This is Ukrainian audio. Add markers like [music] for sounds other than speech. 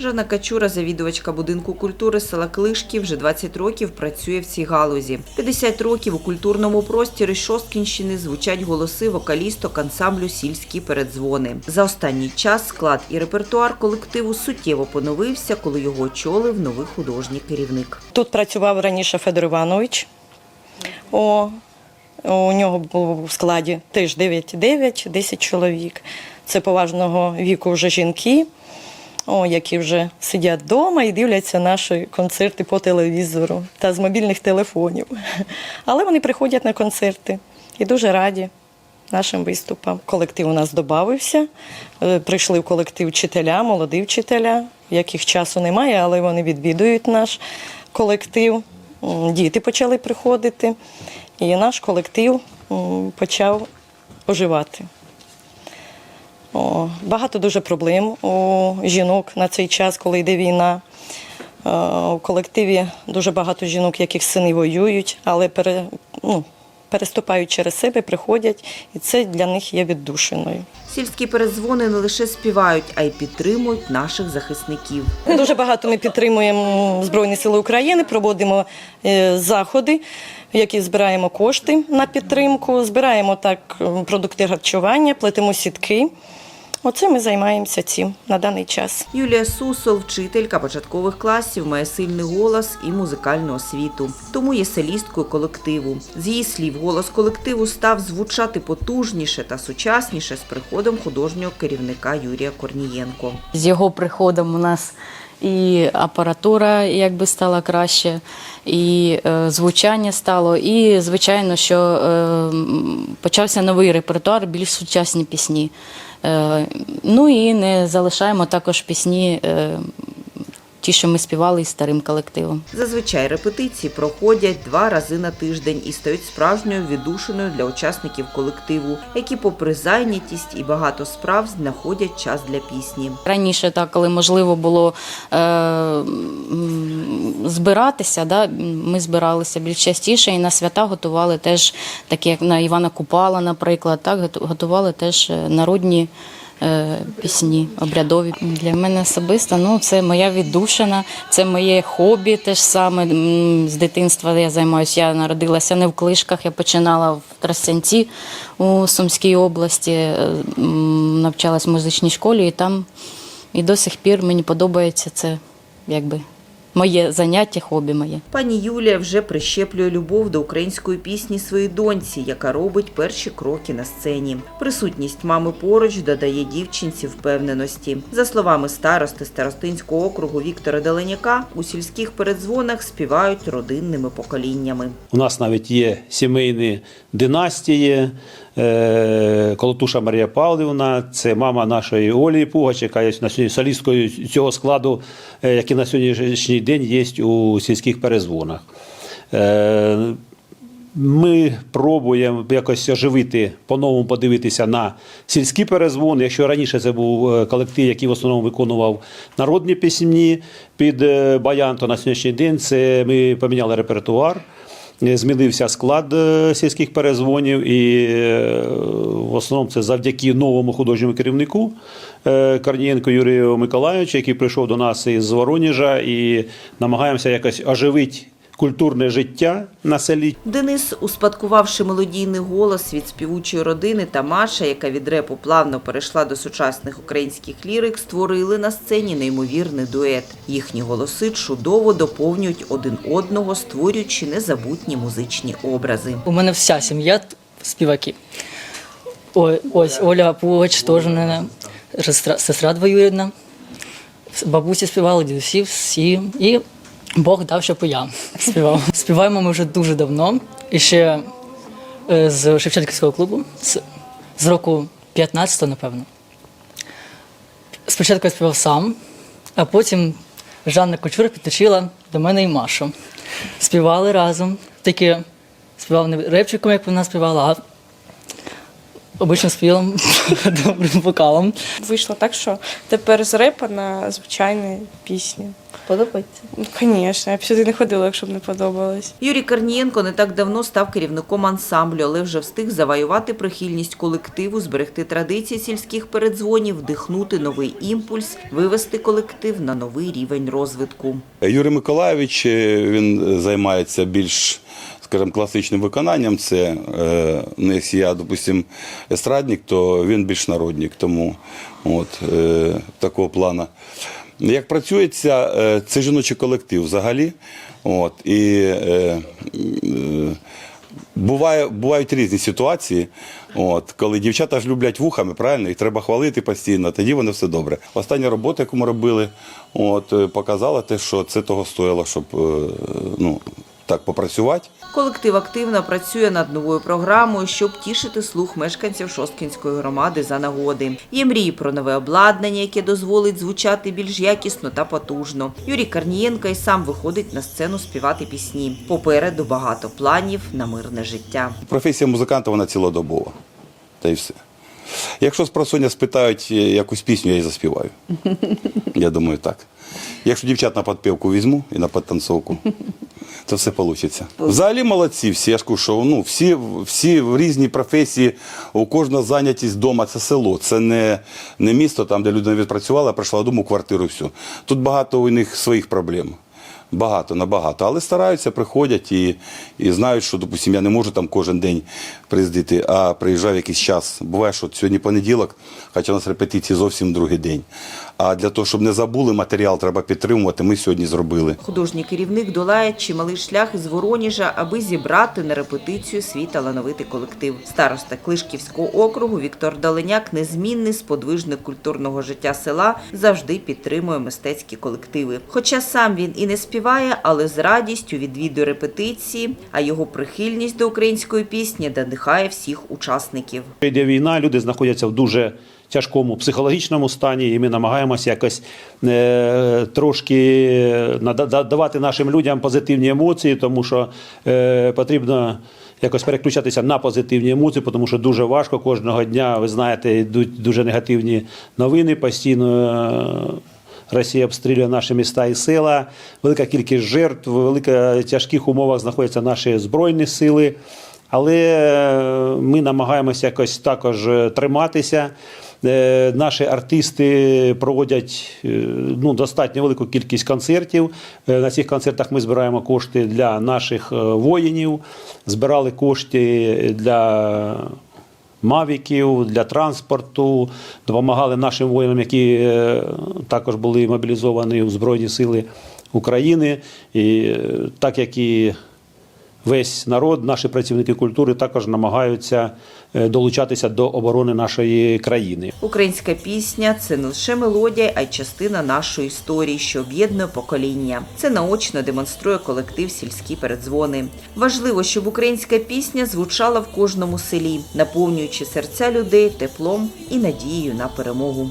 Жанна Качура, завідувачка будинку культури села Клишки, вже 20 років працює в цій галузі. 50 років у культурному просторі Шосткінщини звучать голоси вокалісток ансамблю Сільські передзвони. За останній час склад і репертуар колективу суттєво поновився, коли його очолив новий художній керівник. Тут працював раніше Федор Іванович. О, у нього було в складі теж 9-9, 10 чоловік. Це поважного віку вже жінки, о, які вже сидять вдома і дивляться наші концерти по телевізору та з мобільних телефонів. Але вони приходять на концерти і дуже раді нашим виступам. Колектив у нас додався. Е, Прийшли в колектив вчителя, молоді вчителя, яких часу немає, але вони відвідують наш колектив. Діти почали приходити, і наш колектив почав оживати. О, багато дуже проблем у жінок на цей час, коли йде війна. Е, У колективі дуже багато жінок, яких сини воюють, але пере, ну, переступають через себе, приходять, і це для них є віддушиною. Сільські передзвони не лише співають, а й підтримують наших захисників. Дуже багато ми підтримуємо Збройні Сили України, проводимо е, заходи, в які збираємо кошти на підтримку, збираємо так продукти харчування, плетемо сітки. Оце ми займаємося цим на даний час. Юлія Сусол, вчителька початкових класів, має сильний голос і музикальну освіту. Тому є солісткою колективу. З її слів, голос колективу став звучати потужніше та сучасніше з приходом художнього керівника Юрія Корнієнко. З його приходом у нас і апаратура якби стала краще, і е, звучання стало. І, звичайно, що е, почався новий репертуар, більш сучасні пісні. Е, ну і не залишаємо також пісні, е, ті, що ми співали із старим колективом. Зазвичай репетиції проходять два рази на тиждень і стають справжньою віддушиною для учасників колективу, які, попри зайнятість і багато справ, знаходять час для пісні. Раніше, так, коли можливо було е, збиратися, да, ми збиралися більш частіше і на свята готували теж, такі як на Івана Купала, наприклад, так, готували теж е, народні. Е, Пісні обрядові для мене особисто. Ну це моя віддушина, це моє хобі. Теж саме з дитинства я займаюся. Я народилася не в Клишках, я починала в Трасянці у Сумській області, е, навчалась в музичній школі, і там і до сих пір мені подобається це, якби моє заняття, хобі моє. Пані Юлія вже прищеплює любов до української пісні своїй доньці, яка робить перші кроки на сцені. Присутність мами поруч додає дівчинці впевненості. За словами старости Старостинського округу Віктора Деленяка, у сільських передзвонах співають родинними поколіннями. У нас навіть є сімейні династії. Е, Колотуша Марія Павлівна, це мама нашої Олі Пугач, яка є на сьогодні солісткою цього складу, е, який на сьогоднішній день є у сільських перезвонах. Е, Ми пробуємо якось оживити, по-новому подивитися на сільські перезвони. Якщо раніше це був колектив, який в основному виконував народні пісні під баян, то на сьогоднішній день це ми поміняли репертуар. Е, Змінився склад е, сільських перезвонів, і е, в основному це завдяки новому художньому керівнику Корнієнко Юрію Миколайовичу, який прийшов до нас із Воронежа, і намагаємося якось оживити культурне життя на селі. Денис, успадкувавши мелодійний голос від співучої родини та Маша, яка від репу плавно перейшла до сучасних українських лірик, створили на сцені неймовірний дует. Їхні голоси чудово доповнюють один одного, створюючи незабутні музичні образи. У мене вся сім'я співаки. Ой, ось Оля Пугач теж сестра двоюрідна. Бабусі співали, дідусі всі. І Бог дав, щоб і я співав. [laughs] Співаємо ми вже дуже давно. І ще е, з Шевченківського клубу, з, з року 15-го, напевно. Спочатку я співав сам, а потім Жанна Кочура підключила до мене і Машу. Співали разом. Тільки співав не репчиком, як вона співала, а обичним співом, [laughs] добрим вокалом. Вийшло так, що тепер з репа на звичайні пісні. Подобається. Ну, Звісно, я б сюди не ходила, якщо б не подобалось. Юрій Корнієнко не так давно став керівником ансамблю, але вже встиг завоювати прихильність колективу, зберегти традиції сільських передзвонів, вдихнути новий імпульс, вивести колектив на новий рівень розвитку. Юрій Миколаєвич е, він е, займається більш, скажімо, класичним виконанням. Це е, ну, якщо я, допустим, естрадник, то він більш народник, тому от, е, такого плану. Як працюється, е, це жіночий колектив взагалі. От, і е, е, Буває, бувають різні ситуації, от, коли дівчата ж люблять вухами, правильно, їх треба хвалити постійно, тоді вони все добре. Остання робота, яку ми робили, от, е, показала те, що це того стоїло, щоб е, ну, так попрацювати. Колектив активно працює над новою програмою, щоб тішити слух мешканців Шосткінської громади за нагоди. Є мрії про нове обладнання, яке дозволить звучати більш якісно та потужно. Юрій Карнієнко й сам виходить на сцену співати пісні. Попереду багато планів на мирне життя. Професія музиканта вона цілодобова. Та й все. Якщо з просоння спитають е, якусь пісню, я її заспіваю. [laughs] Я думаю, так. Якщо дівчат на підпівку візьму і на підтанцовку, то все вийде. Взагалі молодці всі. Я ж кажу, ну, всі, всі в різні професії, у кожного зайнятість вдома це село. Це не, не місто, там, де людина відпрацювала, прийшла додому, квартиру, всю. Тут багато у них своїх проблем. Багато, набагато. Але стараються, приходять і, і знають, що, допустим, я не можу там кожен день приїздити, а приїжджав якийсь час. Буває, що сьогодні понеділок, хоча у нас репетиції зовсім другий день. А для того, щоб не забули, матеріал треба підтримувати, ми сьогодні зробили. Художній керівник долає чималий шлях із Вороніжа, аби зібрати на репетицію свій талановитий колектив. Староста Клишківського округу Віктор Даленяк, незмінний сподвижник культурного життя села, завжди підтримує мистецькі колективи. Хоча сам він і не співає, але з радістю відвідує репетиції, а його прихильність до української пісні надихає всіх учасників. Йде війна, люди знаходяться в дуже тяжкому психологічному стані, і ми намагаємося якось е, трошки нада- давати нашим людям позитивні емоції, тому що е, потрібно. Якось переключатися на позитивні емоції, тому що дуже важко кожного дня. Ви знаєте, йдуть дуже негативні новини. Постійно е, Росія обстрілює наші міста і села. Велика кількість жертв, велика тяжких умовах знаходяться наші збройні сили. Але е, ми намагаємося якось також е, триматися. Е, Наші артисти проводять ну, достатньо велику кількість концертів. На цих концертах ми збираємо кошти для наших воїнів, збирали кошти для мавіків, для транспорту, допомагали нашим воїнам, які е, також були мобілізовані в Збройні Сили України. І е, так як і весь народ, наші працівники культури також намагаються е, долучатися до оборони нашої країни. Українська пісня це не лише мелодія, а й частина нашої історії, що об'єднує покоління. Це наочно демонструє колектив сільські передзвони. Важливо, щоб українська пісня звучала в кожному селі, наповнюючи серця людей теплом і надією на перемогу.